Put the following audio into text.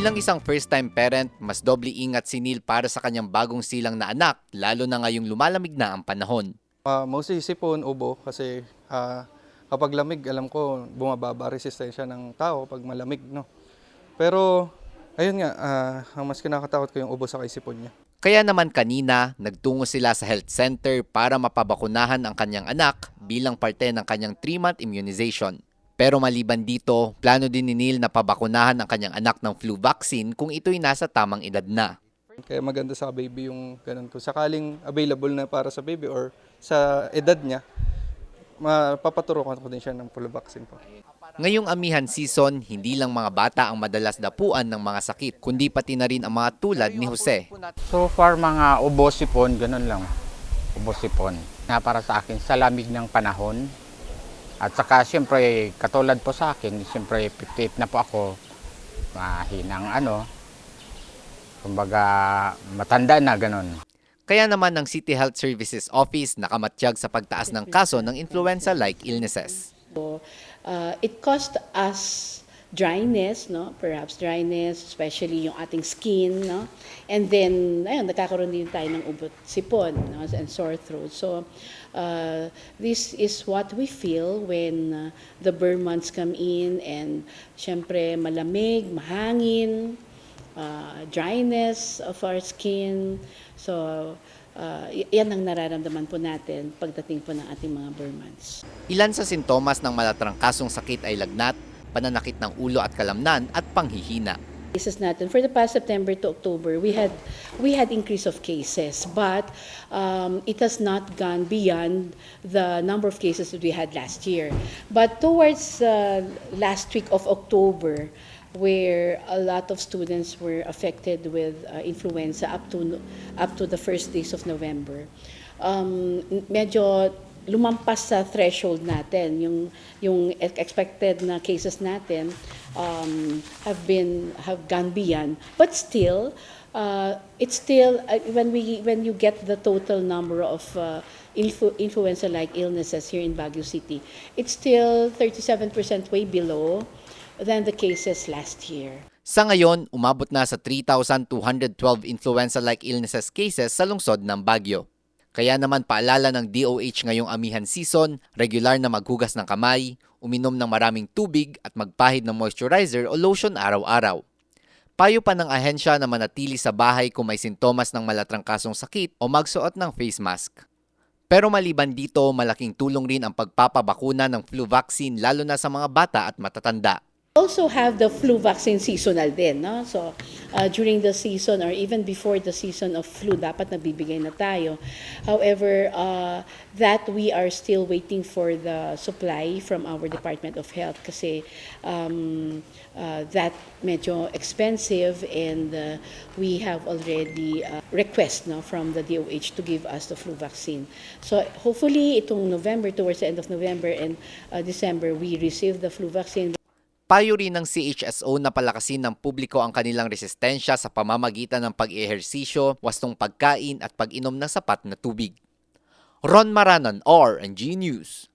Bilang isang first-time parent, mas doble ingat si Neil para sa kanyang bagong silang na anak, lalo na ngayong lumalamig na ang panahon. Uh, mostly sipon, ubo kasi ah, kapag lamig, alam ko bumababa resistensya ng tao pag malamig, no. Pero ayun nga, ah, ang mas kinakatakot ko yung ubo sa sipon niya. Kaya naman kanina, nagtungo sila sa health center para mapabakunahan ang kanyang anak bilang parte ng kanyang 3-month immunization. Pero maliban dito, plano din ni Neil na pabakunahan ang kanyang anak ng flu vaccine kung ito'y nasa tamang edad na. Kaya maganda sa baby yung ganun ko. Sakaling available na para sa baby or sa edad niya, mapapaturo ko din siya ng full vaccine po. Ngayong amihan season, hindi lang mga bata ang madalas dapuan ng mga sakit, kundi pati na rin ang mga tulad ni Jose. So far mga ubo sipon, ganun lang. Ubo sipon. Na para sa akin, sa lamig ng panahon. At saka siyempre, katulad po sa akin, siyempre 58 na po ako. Mahinang ano. Kumbaga, matanda na ganun. Kaya naman ng City Health Services Office nakamatiyag sa pagtaas ng kaso ng influenza-like illnesses. So, uh, it caused us dryness, no? Perhaps dryness, especially yung ating skin, no? And then, ayun, nagkakaroon din tayo ng ubot sipon, no? And sore throat. So, uh, this is what we feel when uh, the burn months come in and syempre malamig, mahangin, uh, dryness of our skin. So, uh, yan ang nararamdaman po natin pagdating po ng ating mga burn months. Ilan sa sintomas ng malatrangkasong sakit ay lagnat, pananakit ng ulo at kalamnan at panghihina. cases natin for the past September to October we had we had increase of cases but um, it has not gone beyond the number of cases that we had last year but towards uh, last week of October where a lot of students were affected with uh, influenza up to up to the first days of November um, medyo lumampas sa threshold natin. Yung yung expected na cases natin um, have been have gone beyond. But still uh, it's still uh, when we when you get the total number of uh, influ- influenza like illnesses here in Baguio City it's still 37% way below than the cases last year. Sa ngayon, umabot na sa 3,212 influenza-like illnesses cases sa lungsod ng Baguio. Kaya naman paalala ng DOH ngayong amihan season, regular na maghugas ng kamay, uminom ng maraming tubig at magpahid ng moisturizer o lotion araw-araw. Payo pa ng ahensya na manatili sa bahay kung may sintomas ng malatrangkasong sakit o magsuot ng face mask. Pero maliban dito, malaking tulong rin ang pagpapabakuna ng flu vaccine lalo na sa mga bata at matatanda. Also have the flu vaccine seasonal din, no? So, uh, during the season or even before the season of flu, dapat nabibigay na tayo. However, uh, that we are still waiting for the supply from our Department of Health kasi um, uh, that medyo expensive and uh, we have already uh, request no, from the DOH to give us the flu vaccine. So, hopefully, itong November, towards the end of November and uh, December, we receive the flu vaccine. Payo rin ng CHSO na palakasin ng publiko ang kanilang resistensya sa pamamagitan ng pag-ehersisyo, wastong pagkain at pag-inom ng sapat na tubig. Ron Maranan, RNG News.